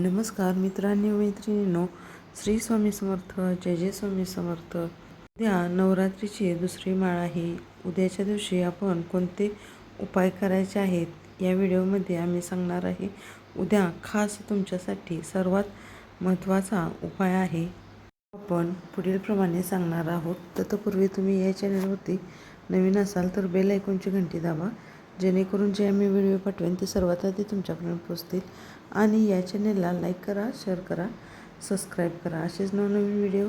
नमस्कार मित्रांनी मैत्रिणींनो श्री स्वामी समर्थ जय जय स्वामी समर्थ. उद्या नवरात्रीची दुसरी माळ आहे. उद्याच्या दिवशी आपण कोणते उपाय करायचे आहेत या व्हिडिओमध्ये आम्ही सांगणार आहे. उद्या खास तुमच्यासाठी सर्वात महत्त्वाचा उपाय आहे. आपण पुढीलप्रमाणे सांगणार आहोत. तत्पूर्वी तुम्ही या चॅनलवरती नवीन असाल तर बेल ऐकूनची घंटी दाबा. जेणेकरून जे आम्ही व्हिडिओ पाठवेन ते सर्वात आधी तुमच्यापर्यंत पोचतील. आणि या चॅनेलला लाईक करा शेअर करा सबस्क्राईब करा. असेच नवनवीन व्हिडिओ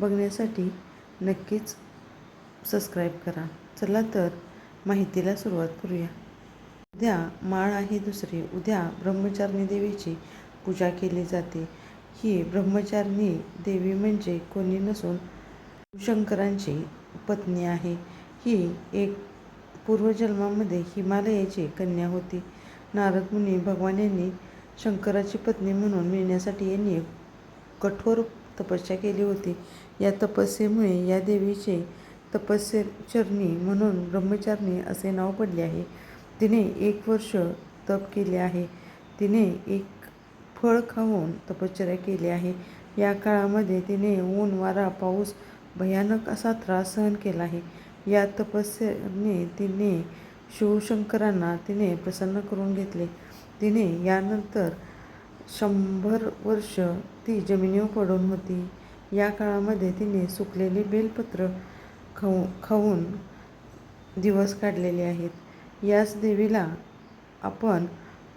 बघण्यासाठी नक्कीच सबस्क्राईब करा. चला तर माहितीला सुरुवात करूया. उद्या माळ आहे दुसरी. उद्या ब्रह्मचारिणी देवीची पूजा केली जाते. ही ब्रह्मचारिणी देवी म्हणजे कोणी नसून शंकरांची पत्नी आहे. ही एक पूर्वजन्मामध्ये हिमालयाची कन्या होती. नारद मुनी भगवान यांनी शंकराची पत्नी म्हणून मिळण्यासाठी यांनी कठोर तपस्या केली होती. या तपस्येमुळे या देवीचे तपस्यचरणी म्हणून ब्रह्मचारिणी असे नाव पडले आहे. तिने एक वर्ष तप केले आहे. तिने एक फळ खाऊन तपश्चर्या केली आहे. या काळामध्ये तिने ऊन वारा पाऊस भयानक असा त्रास सहन केला आहे. या तपस्येने तिने शिवशंकरांना तिने प्रसन्न करून घेतले. तिने यानंतर शंभर वर्ष ती जमिनीवर पडून होती. या काळामध्ये तिने सुकलेली बेलपत्र खाऊ खाऊन दिवस काढलेले आहेत. याच देवीला आपण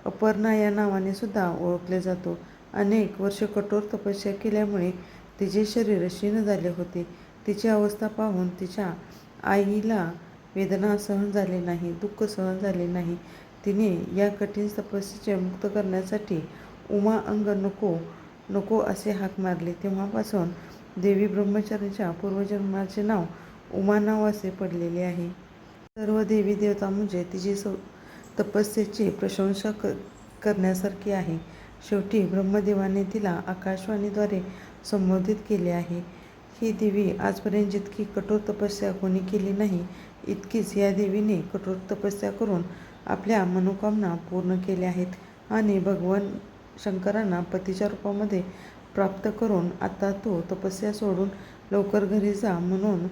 अपर्णा या नावाने सुद्धा ओळखले जातो. अनेक वर्ष कठोर तपस्या केल्यामुळे तिचे शरीर क्षीण झाले होते. तिची अवस्था पाहून तिच्या आईला वेदना सहन झाले नाही दुःख सहन झाले नाही. तिने या कठीण तपस्येचे मुक्त करण्यासाठी उमा अंग नको नको असे हाक मारले. तेव्हापासून देवी ब्रह्मचारीच्या पूर्वजन्माचे नाव उमा नाव असे पडलेले आहे. सर्व देवी देवता म्हणजे तिची सौ तपस्येची प्रशंसा क करण्यासारखी आहे. शेवटी ब्रह्मदेवाने तिला आकाशवाणीद्वारे संबोधित केले आहे. ही देवी आजपर्यंत जितकी कठोर तपस्या कोणी केली नाही इतकीच या देवीने कठोर तपस्या करून आपल्या मनोकामना पूर्ण केल्या आहेत आणि भगवान शंकरांना पतीच्या रूपामध्ये प्राप्त करून आता तो तपस्या सोडून लवकर घरी जा म्हणून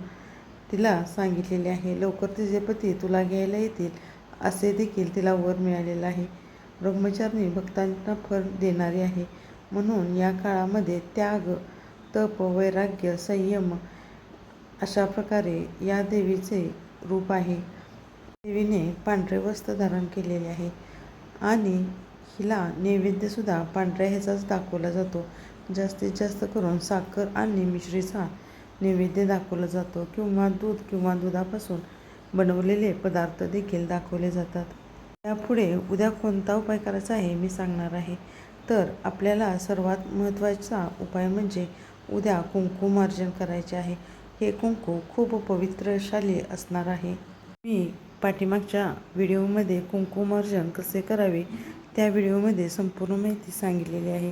तिला सांगितलेले आहे. लवकर तिचे पती तुला घ्यायला येतील असे देखील तिला वर मिळालेलं आहे. ब्रह्मचारिणी भक्तांना फळ देणारी आहे म्हणून या काळामध्ये त्याग तप वैराग्य संयम अशा प्रकारे या देवीचे रूप आहे. देवीने पांढरे वस्त्र धारण केलेले आहे आणि हिला नैवेद्यसुद्धा पांढऱ्या ह्याचाच दाखवला जातो. जास्तीत जास्त करून साखर आणि मिश्रीचा नैवेद्य दाखवला जातो किंवा दूध किंवा दुधापासून बनवलेले पदार्थ देखील दाखवले जातात. त्यापुढे उद्या कोणता उपाय करायचा आहे मी सांगणार आहे. तर आपल्याला सर्वात महत्त्वाचा उपाय म्हणजे उद्या कुंकुमार्जन करायचे आहे. हे कुंकू खूप पवित्रशाली असणार आहे. मी पाठीमागच्या व्हिडिओमध्ये कुंकुमार्जन कसे करावे त्या व्हिडिओमध्ये संपूर्ण माहिती सांगितलेली आहे.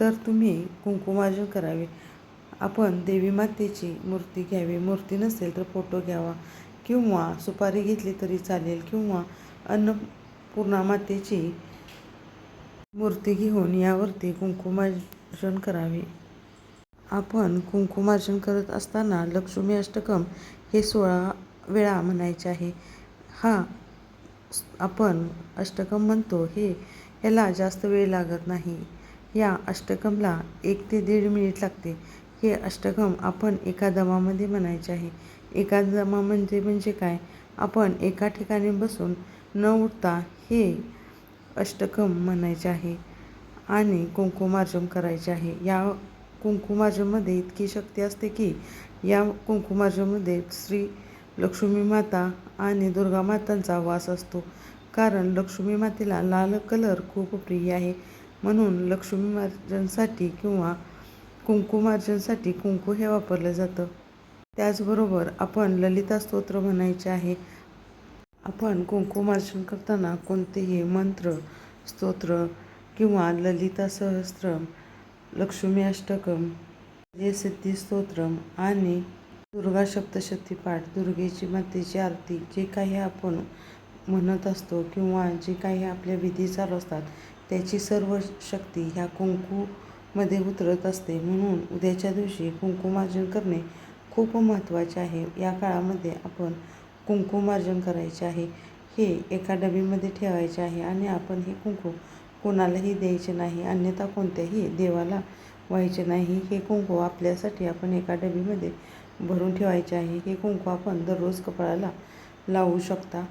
तर तुम्ही कुंकुमार्जन करावे. आपण देवी मातेची मूर्ती घ्यावी. मूर्ती नसेल तर फोटो घ्यावा. किंवा सुपारी घेतली तरी चालेल. किंवा अन्नपूर्णा मातेची मूर्ती घेऊन यावरती कुंकुमार्जन करावे. आपण कुंकुमार्जन करत असताना लक्ष्मी अष्टकम हे सोळा वेळा म्हणायचे आहे. हा आपण अष्टकम म्हणतो हे याला जास्त वेळ लागत नाही. या अष्टकमला एक ते दीड मिनिट लागते. हे अष्टकम आपण एका दमामध्ये म्हणायचे आहे. एका दमा म्हणजे म्हणजे काय? आपण एका ठिकाणी बसून न उठता हे अष्टकम म्हणायचे आहे आणि कुंकुमार्जन करायचे आहे. या कुंकुमार्जनमध्ये इतकी शक्ती असते की या कुंकुमार्जनमध्ये श्री लक्ष्मी माता आणि दुर्गा मातांचा वास असतो. कारण लक्ष्मी मातेला लाल कलर खूप प्रिय आहे. म्हणून लक्ष्मी मार्जनसाठी किंवा कुंकुमार्जनसाठी कुंकू हे वापरलं जातं. त्याचबरोबर आपण ललिता स्तोत्र म्हणायचे आहे. आपण कुंकुमार्जन करताना कोणतेही मंत्र स्तोत्र किंवा ललिता सहस्त्रम लक्ष्मी अष्टकम सिद्धी स्तोत्रम आणि दुर्गा सप्तशती पाठ दुर्गेची मातेची आरती जे काही आपण म्हणत असतो किंवा जे काही आपल्या विधी चालू असतात त्याची सर्व शक्ती ह्या कुंकूमध्ये उतरत असते. म्हणून उद्याच्या दिवशी कुंकुमार्जन करणे खूप महत्त्वाचे आहे. या काळामध्ये आपण कुंकुमार्जन करायचे आहे. हे एका डबीमध्ये ठेवायचे आहे आणि आपण हे कुंकू कोणालाही द्यायचे नाही अन्यथा कोणत्याही देवाला व्हायचे नाही. हे कुंकू आपल्यासाठी आपण एका डबीमध्ये भरून ठेवायचे आहे हे कुंकू आपण दररोज कपाळाला लावू शकता.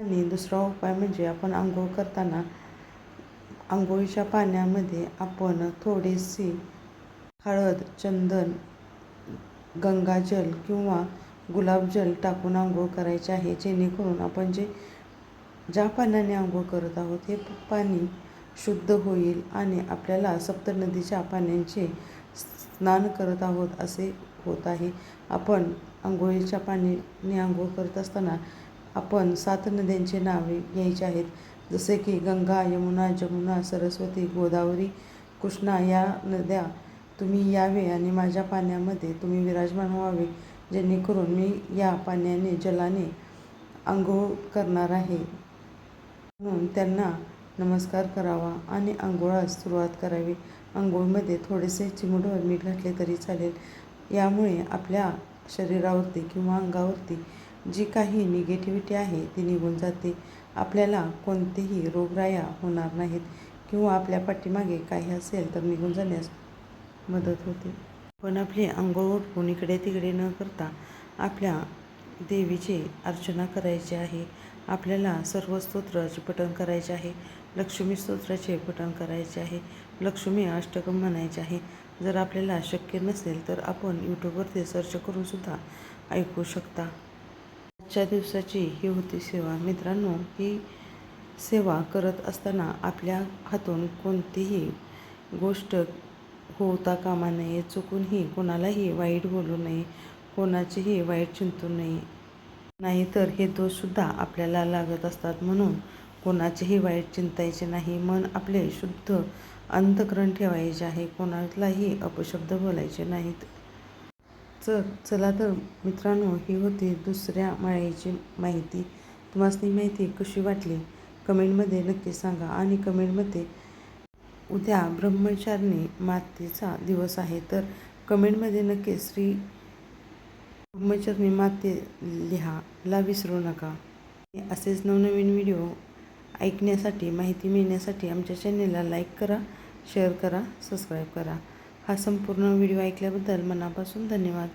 आणि दुसरा उपाय म्हणजे आपण आंघोळ करताना आंघोळीच्या पाण्यामध्ये आपण थोडीशी हळद चंदन गंगाजल किंवा गुलाबजल टाकून आंघोळ करायचे आहे. जेणेकरून आपण जे ज्या पाण्याने आंघोळ करत आहोत हे पाणी शुद्ध होईल आणि आपल्याला सप्तनदीच्या पाण्याचे स्नान करत आहोत असे होत आहे. आपण आंघोळीच्या पाण्याने आंघोळ करत असताना आपण सात नद्यांची नावे घ्यायची आहेत. जसे की गंगा यमुना जमुना सरस्वती गोदावरी कृष्णा या नद्या तुम्ही यावे आणि माझ्या पाण्यामध्ये तुम्ही विराजमान व्हावे. जेणेकरून मी या पाण्याने जलाने आंघोळ करणार आहे. म्हणून त्यांना नमस्कार करावा आणि आंघोळास सुरुवात करावी. आंघोळमध्ये थोडेसे चिमुटभर मीठ घातले तरी चालेल. यामुळे आपल्या शरीरावरती किंवा अंगावरती जी काही निगेटिव्हिटी आहे ती निघून जाते. आपल्याला कोणतेही रोगराया होणार नाहीत किंवा आपल्या पाठीमागे काही असेल तर निघून जाण्यास मदत होते. पण आपले अंघोळ उठून इकडे तिकडे न करता आपल्या देवीची अर्चना करायची आहे. आपल्याला सर्व स्तोत्राचे पठण करायचे आहे. लक्ष्मी स्तोत्राचे पठण करायचे आहे. लक्ष्मी अष्टकम म्हणायचे आहे. जर आपल्याला शक्य नसेल तर आपण यूट्यूबवरती सर्च करूनसुद्धा ऐकू शकता. आजच्या दिवसाची ही होती सेवा. मित्रांनो ही सेवा करत असताना आपल्या हातून कोणतीही गोष्ट होता कामा नये चुकूनही कोणालाही वाईट बोलू नये कोणाचीही वाईट चिंतू नये. नाहीतर हे दोषसुद्धा आपल्याला लागत असतात. म्हणून कोणाचेही वाईट चिंतायचे नाही. मन आपले शुद्ध अंतकरण ठेवायचे आहे. कोणालाही अपशब्द बोलायचे नाहीत. चल चला तर मित्रांनो ही होती दुसऱ्या माळेची माहिती. तुम्हाला माहिती कशी वाटली? कमेंटमध्ये नक्की सांगा आणि कमेंटमध्ये उद्या ब्रह्मचारिणी मातेचा दिवस आहे. तर कमेंटमध्ये नक्की श्री ब्रह्मचारिणी माते लिहाला विसरू नका. असेच नवनवीन व्हिडिओ ऐकण्यासाठी माहिती मिळण्यासाठी आमच्या चॅनेलला लाईक करा शेअर करा सबस्क्राईब करा. हा संपूर्ण व्हिडिओ ऐकल्याबद्दल मनापासून धन्यवाद.